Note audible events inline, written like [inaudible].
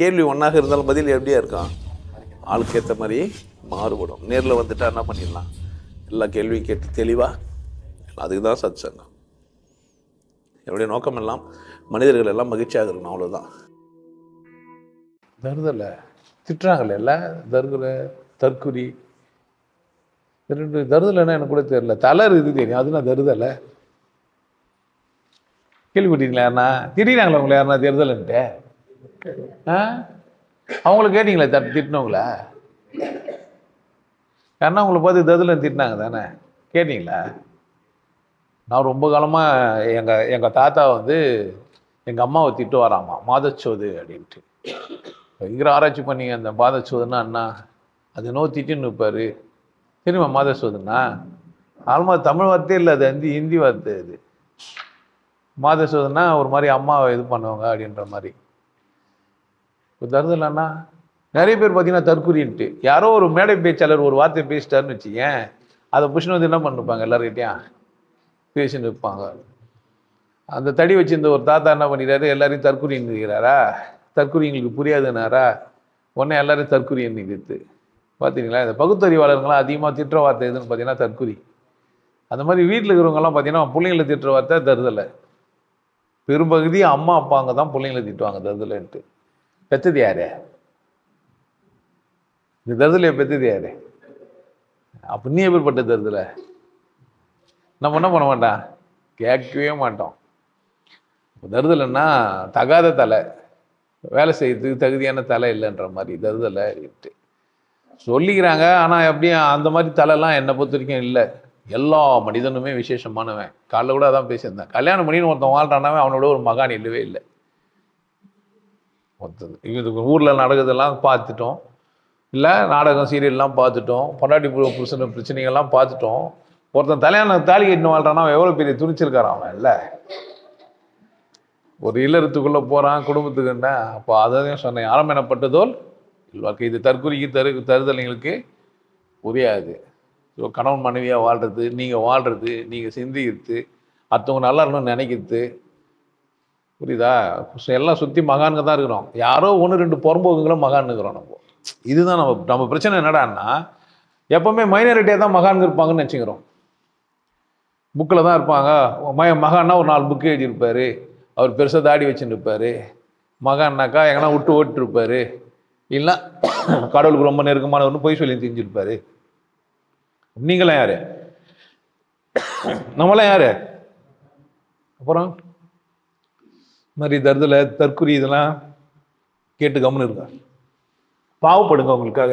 கேள்வி ஒன்றாக இருந்தாலும் பதில் எப்படியா இருக்கும்? ஆளுக்கு ஏற்ற மாதிரி மாறுபடும். நேரில் வந்துட்டா என்ன பண்ணிடலாம்? எல்லா கேள்வியும் கேட்டு தெளிவாக அதுக்கு தான் சத் சங்கம் என்னுடைய நோக்கம் எல்லாம் மனிதர்கள் எல்லாம் மகிழ்ச்சியாக இருக்கணும் அவ்வளோதான் தருதலை. திட்டுறாங்கல்ல எல்லாம் தருதலை தற்குறி. ரெண்டு தருதலைன்னா எனக்கு கூட தெரியல. தலர் இது தெரியும். அதுனா தருதலை? கேள்விப்பட்டீங்களா யாருன்னா? திடீராங்களா உங்களை யாருனா தருதலைன்ட்டு? அவங்கள கேட்டீங்களா தட்டு திட்டினவங்களா? ஏன்னா உங்களை பார்த்து தருதலன்னு திட்டினாங்க தானே? கேட்டீங்களா? நான் ரொம்ப காலமாக எங்கள் எங்கள் தாத்தா வந்து எங்கள் அம்மாவை திட்டு வராமா மாதச்சோது அப்படின்ட்டு. பயங்கர ஆராய்ச்சி பண்ணி அந்த மாதச்சோதுன்னா அண்ணா. அது நோ திட்டின்னு இருப்பார். தெரியுமா மாதச்சோதுன்னா ஆல்மா தமிழ் வார்த்தையே இல்லை அது வந்து ஹிந்தி வார்த்தை அது. மாதச்சோதுன்னா ஒரு மாதிரி அம்மாவை இது பண்ணுவாங்க அப்படின்ற மாதிரி. இப்போ தருதலண்ணா நிறைய பேர் பார்த்தீங்கன்னா தற்குறின்ட்டு. யாரோ ஒரு மேடை பேச்சாளர் ஒரு வார்த்தை பேசிட்டாருன்னு வச்சுக்கேன் அதை புஷ்ணு வந்து என்ன பண்ணிருப்பாங்க எல்லாருக்கிட்டையும் பேசின்னு இருப்பாங்க. அந்த தடி வச்சிருந்த ஒரு தாத்தா என்ன பண்ணிடுறாரு எல்லாரையும் தற்குறின்னு இருக்கிறாரா தற்குறி எங்களுக்கு புரியாதுனாரா உடனே எல்லாரும் தற்குறி நிற்குது பார்த்தீங்களா இந்த பகுத்தறிவாளர்கள்லாம் அதிகமாக திட்டுற வார்த்தை எதுன்னு பார்த்தீங்கன்னா தற்குறி. அந்த மாதிரி வீட்டில் இருக்கிறவங்கலாம் பார்த்தீங்கன்னா பிள்ளைங்களை திட்டுற வார்த்தை தருதலை. பெரும்பகுதி அம்மா அப்பாங்க தான் பிள்ளைங்களை திட்டுவாங்க தருதலைன்ட்டு. பெத்தது யாரு? இந்த தருதலையை பெத்தது யாரு? அப்போ நீ எப்படிப்பட்ட தருதலை? நம்ம என்ன பண்ண மாட்டான் கேட்கவே மாட்டோம். தருதலைன்னா தகாத தலை. வேலை செய்யறதுக்கு தகுதியான தலை இல்லைன்ற மாதிரி தருதலை இருக்கு. சொல்லிக்கிறாங்க ஆனால் எப்படியும் அந்த மாதிரி தலைலாம் என்னை பொறுத்த வரைக்கும் இல்லை. எல்லா மனிதனுமே விசேஷமானவன். காலைல கூட அதான் பேசியிருந்தேன். கல்யாணம் பண்ணின்னு ஒருத்தன் வாழ்றானாவே அவனோட ஒரு மகான் இல்லவே இல்லை. மொத்தது இது ஊரில் நடக்கிறதெல்லாம் பார்த்துட்டோம். இல்லை நாடகம் சீரியல்லாம் பார்த்துட்டோம். பொண்டாட்டி புருஷன் பிரச்சனைகள்லாம் பார்த்துட்டோம். ஒருத்தன் தலையான தாலி கட்டின வாழ்றானா அவன் எவ்வளோ பெரிய துணிச்சிருக்காரான் அவன் இல்லை? ஒரு இல்லறத்துக்குள்ளே போகிறான் குடும்பத்துக்குன்னா அப்போ அதையும் சொன்னேன். ஆரம்ப எனப்பட்டதோல் இல்வாக்கு இது தற்குறிக்கு தரு தருதலைங்களுக்கு புரியாது ஸோ கணவன் மனைவியாக வாழ்கிறது நீங்கள் வாழ்கிறது நீங்கள் சிந்திக்கிறது அடுத்தவங்க நல்லா இருக்கணும்னு நினைக்கிறது புரியுதா? எல்லாம் சுற்றி மகானுங்க தான் இருக்கிறோம். யாரோ ஒன்று ரெண்டு புறம்போக்குங்களும் மகான் இருக்கிறோம் நம்ம. இதுதான் நம்ம நம்ம பிரச்சனை என்னடான்னா எப்பவுமே மைனாரிட்டியாக தான் மகான் இருப்பாங்கன்னு நினச்சிக்கிறோம். புக்கில் தான் இருப்பாங்க. மய மகான்னா ஒரு நாலு புக்கு எழுதியிருப்பார். அவர் பெருசாக தாடி வச்சுன்னு மகான்னாக்கா எங்கன்னா விட்டு ஓட்டு இல்லைன்னா [coughs] கடவுளுக்கு ரொம்ப நெருக்கமானவர்னு பொய் சொல்லி தெரிஞ்சிருப்பார் நீங்களாம் யார்? [coughs] நம்மளாம் யார்? அப்புறம்? மாதிரி தருதலை தற்குறி இதெல்லாம் கேட்டு கம்முன்னு இருக்கா பாவப்படுங்க உங்களுக்காக.